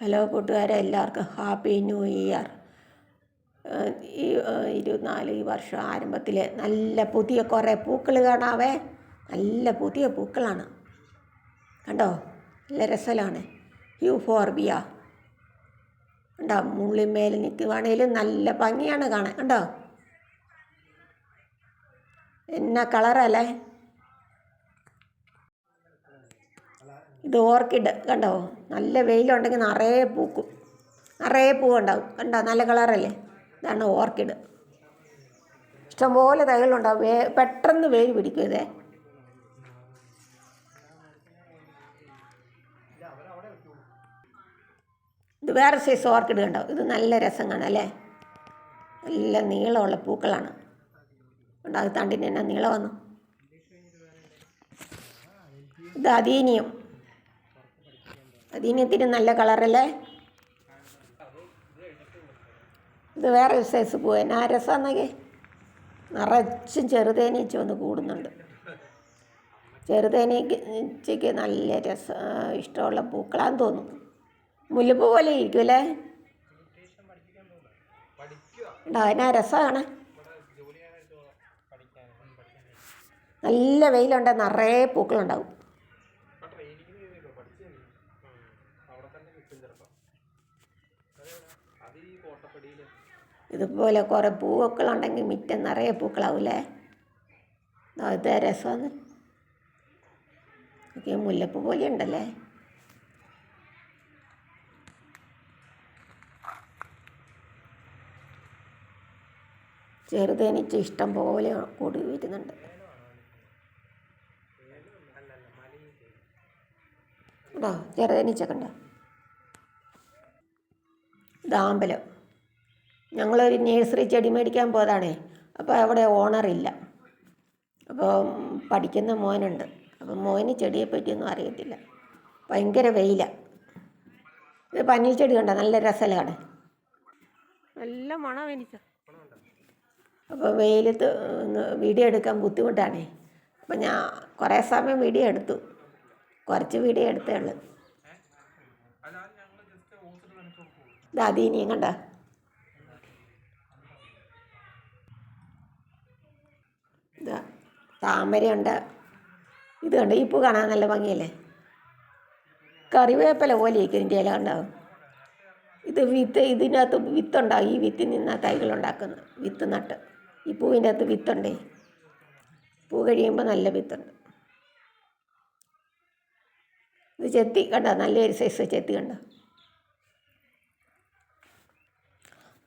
Hello കൂട്ടുകാരെ എല്ലാവർക്കും happy new year. ഈ ഇരുപത്തിനാല് ഈ വർഷം ആരംഭത്തിൽ നല്ല പുതിയ കുറേ പൂക്കൾ കാണാവേ. നല്ല പുതിയ പൂക്കളാണ്. കണ്ടോ? നല്ല രസമാണ്. യൂഫോർബിയ കണ്ടോ? മുള്ളിമേൽ നിൽക്കുവാണേലും നല്ല ഭംഗിയാണ് കാണാൻ. കണ്ടോ? എന്നാ കളറല്ലേ? ഇത് ഓർക്കിഡ് കണ്ടോ? നല്ല വെയിലുണ്ടെങ്കിൽ നിറയെ പൂക്കും. നിറയെ പൂവുണ്ടാവും. കണ്ടോ? നല്ല കളറല്ലേ? ഇതാണ് ഓർക്കിഡ്. ഇഷ്ടംപോലെ തൈകളുണ്ടാവും. വേ പെട്ടെന്ന് വെയിൽ പിടിക്കും ഇതേ. ഇത് വേറെ സൈസ് ഓർക്കിഡ് കണ്ടോ? ഇത് നല്ല രസം കാണാം അല്ലേ? നല്ല നീളമുള്ള പൂക്കളാണ്. ഉണ്ടാകും അത് തണ്ടിന് എന്നാ നീളം വന്നു. ഇത് അതീനിയം അതീനിയത്തിന് നല്ല കളറല്ലേ? ഇത് വേറെ ഒരു സൈസ് പൂ ആ രസമാണെന്നൊക്കെ നിറച്ചും ചെറുതേനീച്ച വന്ന് കൂടുന്നുണ്ട്. ചെറുതേനീച്ചയ്ക്ക് നല്ല രസ ഇഷ്ടമുള്ള പൂക്കളാന്ന് തോന്നുന്നു. മുല്ലപ്പൂ പോലെ ഇരിക്കുമല്ലേ അതിനാ രസമാണ് നല്ല വെയിലുണ്ട് നിറയെ പൂക്കളുണ്ടാവും. ഇതുപോലെ കുറേ പൂവൊക്കെ ഉണ്ടെങ്കിൽ മിറ്റം നിറയെ പൂക്കളാവൂലേ? അത് രസമാണ്. ഒക്കെ മുല്ലപ്പൂ പോലെ ഉണ്ടല്ലേ ചെറുതേനീച്ച ഇഷ്ടം പോലെ കൂടി വരുന്നുണ്ട്. ഉണ്ടോ ചെറുതേനീച്ചൊക്കെ ഉണ്ടോ? ഇതാമ്പലം ഞങ്ങളൊരു നേഴ്സറി ചെടി മേടിക്കാൻ പോയതാണേ. അപ്പോൾ അവിടെ ഓണറില്ല അപ്പോൾ പഠിക്കുന്ന മോനുണ്ട്. അപ്പോൾ മോന് ചെടിയെ പറ്റിയൊന്നും അറിയത്തില്ല. ഭയങ്കര വെയിലാണ് ഇത് പനി ചെടി കണ്ടോ? നല്ല രസമാണ് നല്ല മണം എനിക്ക്. അപ്പോൾ വെയിലത്ത് വീഡിയോ എടുക്കാൻ ബുദ്ധിമുട്ടാണേ. അപ്പം ഞാൻ കുറേ സമയം വീഡിയോ എടുത്തു. കുറച്ച് വീഡിയോ എടുത്തേ ഉള്ളൂ. ഇത് അതീനിയും കണ്ട? ഇതാ താമരയുണ്ട്. ഇത് കണ്ട്? ഈ പൂ കാണാൻ നല്ല ഭംഗിയല്ലേ? കറിവേപ്പില പോലെ ഇരിക്കും ഇതിന്റെ ഇല ഉണ്ടാവും ഇത് വിത്ത് ഇതിനകത്ത് വിത്തുണ്ടാവും ഈ വിത്തിൽ നിന്നാണ് തൈകൾ ഉണ്ടാക്കുന്നത് വിത്ത് നട്ട്. ഈ പൂവിന്റെ അകത്ത് വിത്തുണ്ടേ? പൂ കഴിയുമ്പോൾ നല്ല വിത്തുണ്ട്. ഇത് ചെത്തി കണ്ട? നല്ലൊരു സൈസ് ചെത്തി കണ്ട?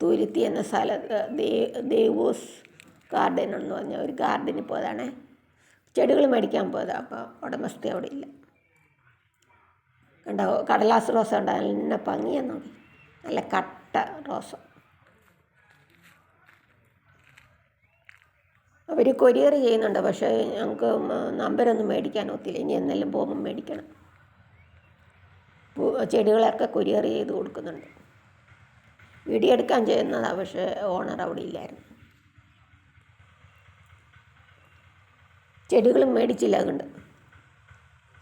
തുരുത്തി എന്ന സ്ഥലത്ത് ദേവൂസ് ഗാർഡൻ എന്ന് പറഞ്ഞ ഒരു ഗാർഡനിൽ പോയതാണ്. ചെടികൾ മേടിക്കാൻ പോയതാണ് അപ്പോൾ ഉടമസ്ഥ അവിടെ ഇല്ല. കണ്ടോ? കടലാസ് റോസ ഉണ്ടോ നല്ല ഭംഗിയാ നോക്കി. നല്ല കട്ട റോസ. അവർ കൊരിയർ ചെയ്യുന്നുണ്ട്. പക്ഷേ ഞങ്ങൾക്ക് നമ്പരൊന്നും മേടിക്കാൻ ഒത്തില്ല. ഇനി എന്തെങ്കിലും പോകുമ്പോൾ മേടിക്കണം. ചെടികളൊക്കെ കൊരിയർ ചെയ്ത് കൊടുക്കുന്നുണ്ട്. വീഡിയോ ചെയ്യുന്നതാണ് പക്ഷേ ഓണർ അവിടെ ഇല്ലായിരുന്നു. ചെടികളും മേടിച്ചില്ല അതുകൊണ്ട്.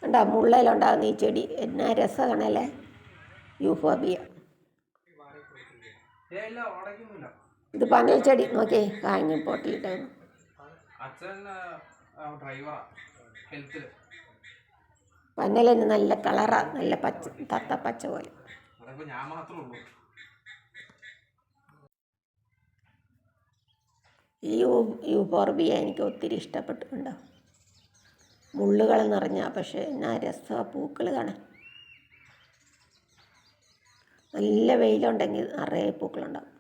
കണ്ടാ മുള്ളയിലുണ്ടാകുന്ന ഈ ചെടി. എന്നാ രസമാണല്ലേ യൂഫോബിയ. ഇത് പനൽ ചെടി. നോക്കിയേ കാഞ്ഞ പോട്ടിലിട്ടായിരുന്നു പന്നലിന് നല്ല കളറാ നല്ല പച്ച തത്ത പച്ച പോലെ. ഈ യൂ യൂഫോർബിയ എനിക്ക് ഒത്തിരി ഇഷ്ടപ്പെട്ടിട്ടുണ്ടോ മുള്ളുകൾ നിറഞ്ഞ പക്ഷേ എന്നാ രസമാണ് പൂക്കൾ കാണാൻ. നല്ല വെയിലുണ്ടെങ്കിൽ നിറയെ പൂക്കളുണ്ടാവും.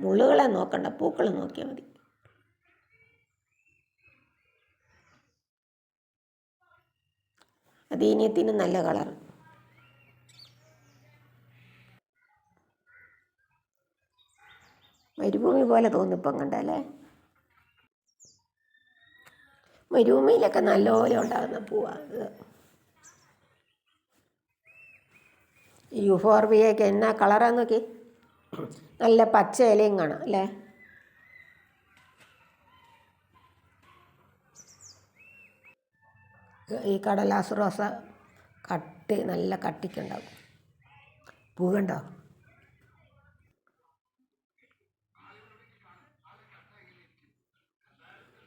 മുള്ളുകളെ നോക്കണ്ട പൂക്കൾ നോക്കിയാൽ മതി. അതീനിയത്തിന് നല്ല കളർ. മരുഭൂമി പോലെ തോന്നിപ്പം കണ്ടല്ലേ? മരുഭൂമിയിലൊക്കെ നല്ലപോലെ ഉണ്ടാകുന്ന പൂവാണ് ഇത് യുഫോർബിയൊക്കെ എന്നാ കളറാന്ന് നോക്കി? നല്ല പച്ച ഇലയും കാണാം അല്ലേ? ഈ കടലാസ് റോസ കട്ടി നല്ല കട്ടിക്കുണ്ടാവും പൂ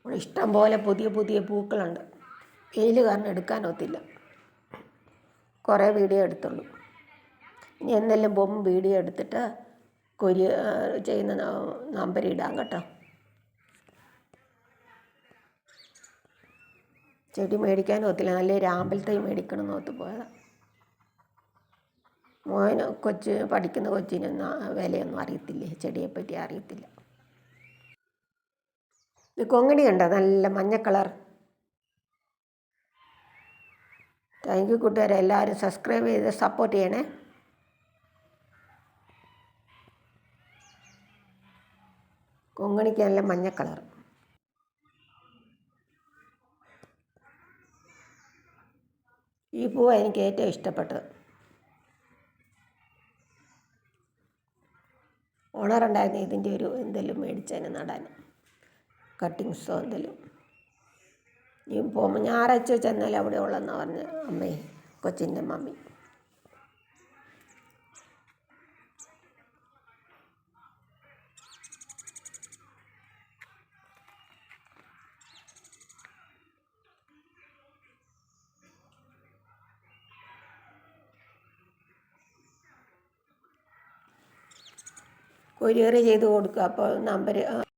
ഇവിടെ ഇഷ്ടം പോലെ പുതിയ പുതിയ പൂക്കളുണ്ട്. വെയിൽ കാരണം എടുക്കാനൊത്തില്ല കുറേ വീഡിയോ എടുത്തുള്ളൂ. ഇനി എന്തെല്ലാം പോകുമ്പോൾ വീഡിയോ എടുത്തിട്ട് കൊരി ചെയ്യുന്ന നമ്പർ ഇടാം കേട്ടോ. ചെടി മേടിക്കാനും ഒത്തില്ല. നല്ല രാമ്പലത്തെ മേടിക്കണം എന്ന് ഓർത്ത് പോയതാണ് മോന് കൊച്ച് പഠിക്കുന്ന കൊച്ചിനൊന്നും വിലയൊന്നും അറിയത്തില്ലേ? ചെടിയെപ്പറ്റി അറിയത്തില്ല. ഇത് കൊങ്ങണി കണ്ടോ? നല്ല മഞ്ഞ കളർ. താങ്ക് യു കൂട്ടുകാരെ. എല്ലാവരും സബ്സ്ക്രൈബ് ചെയ്ത് സപ്പോർട്ട് ചെയ്യണേ. കൊങ്ങണിക്ക് നല്ല മഞ്ഞ കളർ. ഈ പൂവ് എനിക്ക് ഏറ്റവും ഇഷ്ടപ്പെട്ടത്. ഓണറുണ്ടായിരുന്നു ഇതിന്റെ ഒരു എന്തെങ്കിലും മേടിച്ചതിന് നടാൻ. കട്ടിങ്സോ എന്തെങ്കിലും നീ പോകുമ്പോൾ ഞായറാഴ്ച ചെന്നാൽ അവിടെ ഉള്ളെന്നാണ് പറഞ്ഞ അമ്മേ കൊച്ചിന്റെ മമ്മി. കൊരിയർ ചെയ്ത് കൊടുക്കുക അപ്പോൾ നമ്പർ